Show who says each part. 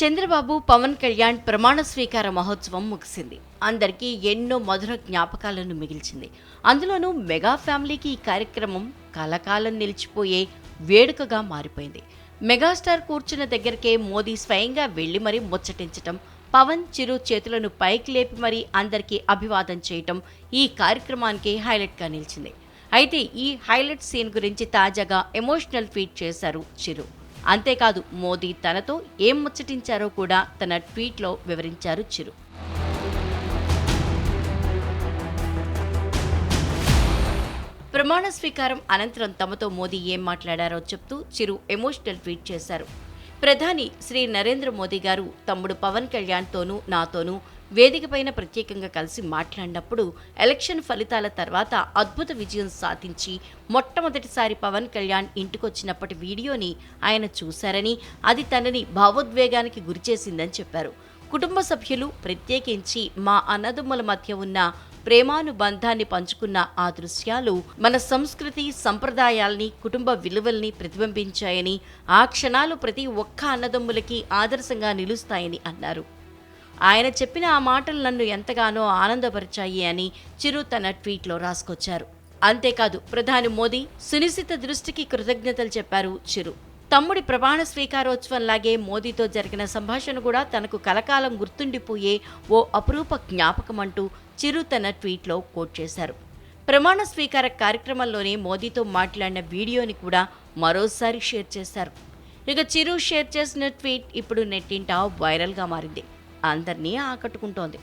Speaker 1: చంద్రబాబు పవన్ కళ్యాణ్ ప్రమాణ స్వీకార మహోత్సవం ముగిసింది. అందరికీ ఎన్నో మధుర జ్ఞాపకాలను మిగిల్చింది. అందులోనూ మెగా ఫ్యామిలీకి ఈ కార్యక్రమం కలకాలం నిలిచిపోయే వేడుకగా మారిపోయింది. మెగాస్టార్ కూర్చున్న దగ్గరికే మోదీ స్వయంగా వెళ్ళి మరీ ముచ్చటించటం పవన్ చిరు చేతులను పైకి లేపి మరీ అందరికీ అభివాదం చేయటం ఈ కార్యక్రమానికి హైలైట్గా నిలిచింది. అయితే ఈ హైలైట్ సీన్ గురించి తాజాగా ఎమోషనల్ ట్వీట్ చేశారు చిరు. అంతేకాదు మోదీ తనతో ఏం ముచ్చటించారో కూడా తన ట్వీట్లో వివరించారు చిరు. ప్రమాణ స్వీకారం అనంతరం తమతో మోదీ ఏం మాట్లాడారో చెప్తూ చిరు ఎమోషనల్ ట్వీట్ చేశారు. ప్రధాని శ్రీ నరేంద్ర మోదీ గారు తమ్ముడు పవన్ కళ్యాణ్తోనూ నాతోనూ వేదికపైన ప్రత్యేకంగా కలిసి మాట్లాడినప్పుడు ఎలక్షన్ ఫలితాల తర్వాత అద్భుత విజయం సాధించి మొట్టమొదటిసారి పవన్ కళ్యాణ్ ఇంటికొచ్చినప్పటి వీడియోని ఆయన చూశారని అది తనని భావోద్వేగానికి గురిచేసిందని చెప్పారు. కుటుంబ సభ్యులు ప్రత్యేకించి మా అన్నదమ్ముల మధ్య ఉన్న ప్రేమానుబంధాన్ని పంచుకున్న ఆ దృశ్యాలు మన సంస్కృతి సంప్రదాయాల్ని కుటుంబ విలువల్ని ప్రతిబింబించాయని ఆ క్షణాలు ప్రతి ఒక్క అన్నదమ్ములకి ఆదర్శంగా నిలుస్తాయని అన్నారు. ఆయన చెప్పిన ఆ మాటలు నన్ను ఎంతగానో ఆనందపరిచాయి అని చిరు తన ట్వీట్లో రాసుకొచ్చారు. అంతేకాదు ప్రధాని మోదీ సునిశ్చిత దృష్టికి కృతజ్ఞతలు చెప్పారు చిరు. తమ్ముడి ప్రమాణ స్వీకారోత్సవంలాగే మోదీతో జరిగిన సంభాషణ కూడా తనకు కలకాలం గుర్తుండిపోయే ఓ అపురూప జ్ఞాపకమంటూ చిరు తన ట్వీట్లో కోట్ చేశారు. ప్రమాణ స్వీకార కార్యక్రమంలోనే మోదీతో మాట్లాడిన వీడియోని కూడా మరోసారి షేర్ చేశారు. ఇక చిరు షేర్ చేసిన ట్వీట్ ఇప్పుడు నెట్టింటా వైరల్గా మారింది. అందరినీ ఆకట్టుకుంటోంది.